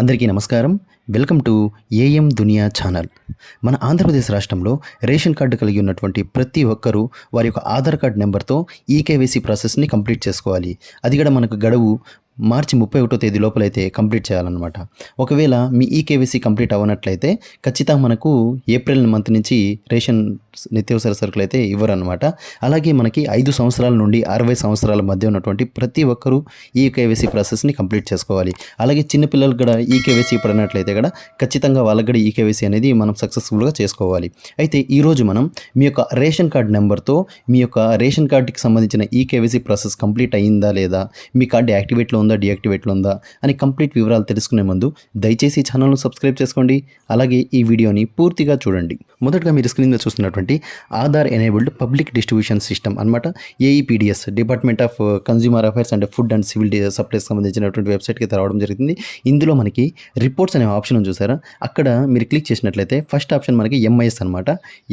అందరికీ నమస్కారం. Welcome to AM Duniya channel. మన ఆంధ్రప్రదేశ్ రాష్ట్రంలో రేషన్ కార్డు కలిగి ఉన్నటువంటి ప్రతి ఒక్కరూ వారి యొక్క ఆధార్ కార్డ్ నెంబర్తో ఈకేవీసీ ప్రాసెస్ని కంప్లీట్ చేసుకోవాలి. అది కూడా మనకు గడువు మార్చి ముప్పై ఒకటో తేదీ లోపలైతే కంప్లీట్ చేయాలన్నమాట. ఒకవేళ మీ ఈకేవీసీ కంప్లీట్ అవ్వనట్లయితే ఖచ్చితంగా మనకు ఏప్రిల్ మంత్ నుంచి రేషన్ నిత్యావసర సరుకులు అయితే ఇవ్వరన్నమాట. అలాగే మనకి ఐదు సంవత్సరాల నుండి అరవై సంవత్సరాల మధ్య ఉన్నటువంటి ప్రతి ఒక్కరూ ఈ కేవైసీ ప్రాసెస్ని కంప్లీట్ చేసుకోవాలి. అలాగే చిన్నపిల్లలకు కూడా ఈ కేవైసీ పడినట్లయితే కూడా ఖచ్చితంగా వాళ్ళకి కూడా ఈ కేవైసీ అనేది మనం సక్సెస్ఫుల్గా చేసుకోవాలి. అయితే ఈరోజు మనం మీ యొక్క రేషన్ కార్డ్ నెంబర్తో మీ యొక్క రేషన్ కార్డుకి సంబంధించిన ఈ కేవైసీ ప్రాసెస్ కంప్లీట్ అయిందా లేదా మీ కార్డు యాక్టివేట్లో ఉందా డియాక్టివేట్లో ఉందా అని కంప్లీట్ వివరాలు తెలుసుకునే ముందు దయచేసి ఛానల్ను సబ్స్క్రైబ్ చేసుకోండి. అలాగే ఈ వీడియోని పూర్తిగా చూడండి. మొదటగా మీరు స్క్రీన్ మీద చూస్తున్నటువంటి Aadhaar enabled public distribution system అనమాట AEPDS department of consumer affairs and food and civil supplies సంబంధించినటువంటి వెబ్సైట్కి అయితే రావడం జరిగింది. ఇందులో మనకి రిపోర్ట్స్ అనే ఆప్షన్ చూసారా? అక్కడ మీరు క్లిక్ చేసినట్లయితే ఫస్ట్ ఆప్షన్ మనకి ఎంఐఎస్ అనమాట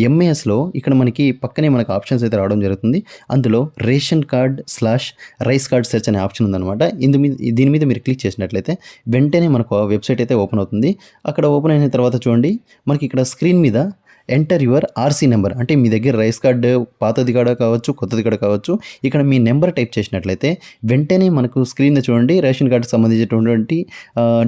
ఎంఐఎస్లో ఇక్కడ మనకి పక్కనే మనకి ఆప్షన్స్ అయితే రావడం జరుగుతుంది. అందులో ration card slash rice card search అనే ఆప్షన్ ఉందన్నమాట. ఇందు మీద దీని మీద మీరు క్లిక్ చేసినట్లయితే వెంటనే మనకు వెబ్సైట్ అయితే ఓపెన్ అవుతుంది. అక్కడ ఓపెన్ అయిన తర్వాత చూడండి మనకి ఇక్కడ స్క్రీన్ మీద ఎంటర్ యువర్ ఆర్సీ నెంబర్ అంటే మీ దగ్గర రైస్ కార్డు పాతది కాడ కావచ్చు కొత్తది కాడ కావచ్చు ఇక్కడ మీ నెంబర్ టైప్ చేసినట్లయితే వెంటనే మనకు స్క్రీన్ చూడండి రేషన్ కార్డుకి సంబంధించినటువంటి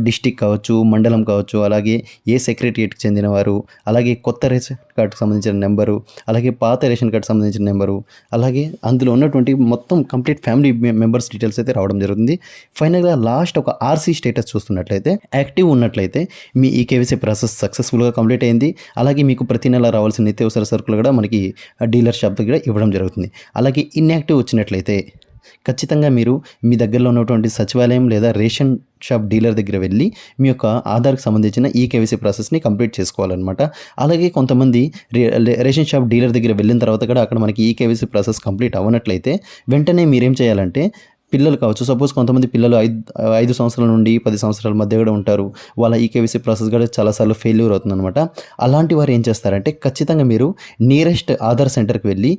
డిస్టిక్ కావచ్చు మండలం కావచ్చు అలాగే ఏ సెక్రటరియట్కి చెందినవారు అలాగే కొత్త రేషన్ కార్డుకి సంబంధించిన నెంబరు అలాగే పాత రేషన్ కార్డుకి సంబంధించిన నెంబరు అలాగే అందులో ఉన్నటువంటి మొత్తం కంప్లీట్ ఫ్యామిలీ మెంబర్స్ డీటెయిల్స్ అయితే రావడం జరుగుతుంది. ఫైనల్గా లాస్ట్ ఒక ఆర్సీ స్టేటస్ చూస్తున్నట్లయితే యాక్టివ్ ఉన్నట్లయితే మీ ఈ కేవీసీ ప్రాసెస్ సక్సెస్ఫుల్గా కంప్లీట్ అయింది. అలాగే మీకు ప్రతి నెల రావాల్సిన నిత్యావసర సరుకులు కూడా మనకి డీలర్ షాప్ దగ్గర ఇవ్వడం జరుగుతుంది. అలాగే ఇన్యాక్టివ్ వచ్చినట్లయితే ఖచ్చితంగా మీరు మీ దగ్గరలో ఉన్నటువంటి సచివాలయం లేదా రేషన్ షాప్ డీలర్ దగ్గర వెళ్ళి మీ యొక్క ఆధార్కి సంబంధించిన ఈ కేవైసీ ప్రాసెస్ని కంప్లీట్ చేసుకోవాలన్నమాట. అలాగే కొంతమంది రే- రేషన్ షాప్ డీలర్ దగ్గర వెళ్ళిన తర్వాత కూడా అక్కడ మనకి ఈ కేవైసీ ప్రాసెస్ కంప్లీట్ అవ్వనట్లయితే వెంటనే మీరేం చేయాలంటే పిల్లలు కావచ్చు. సపోజ్ కొంతమంది పిల్లలు ఐదు ఐదు సంవత్సరాల నుండి పది సంవత్సరాల మధ్య కూడా ఉంటారు. వాళ్ళ ఈ కేవీసీ ప్రాసెస్ కూడా చాలాసార్లు ఫెయిల్యూర్ అవుతుందన్నమాట. అలాంటి వారు ఏం చేస్తారంటే ఖచ్చితంగా మీరు నియరెస్ట్ ఆధార్ సెంటర్కి వెళ్ళి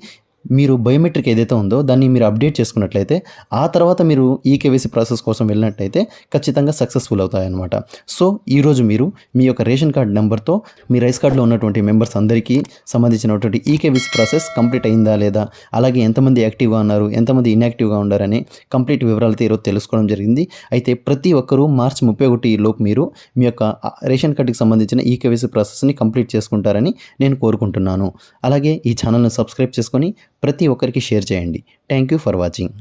మీరు బయోమెట్రిక్ ఏదైతే ఉందో దాన్ని మీరు అప్డేట్ చేసుకున్నట్లయితే ఆ తర్వాత మీరు ఈ కేవైసీ ప్రాసెస్ కోసం వెళ్ళినట్లయితే ఖచ్చితంగా సక్సెస్ఫుల్ అవుతాయన్నమాట. సో ఈరోజు మీరు మీ యొక్క రేషన్ కార్డ్ నెంబర్తో మీ రైస్ కార్డులో ఉన్నటువంటి మెంబర్స్ అందరికీ సంబంధించినటువంటి ఈ కేవైసీ ప్రాసెస్ కంప్లీట్ అయిందా లేదా అలాగే ఎంతమంది యాక్టివ్గా ఉన్నారు ఎంతమంది ఇన్యాక్టివ్గా ఉన్నారని కంప్లీట్ వివరాలతో ఈరోజు తెలుసుకోవడం జరిగింది. అయితే ప్రతి ఒక్కరూ మార్చి ముప్పై ఒకటి లోపు మీరు మీ యొక్క రేషన్ కార్డుకి సంబంధించిన ఈ కేవైసీ ప్రాసెస్ని కంప్లీట్ చేసుకుంటారని నేను కోరుకుంటున్నాను. అలాగే ఈ ఛానల్ని సబ్స్క్రైబ్ చేసుకొని ప్రతి ఒక్కరికి షేర్ చేయండి. Thank you for watching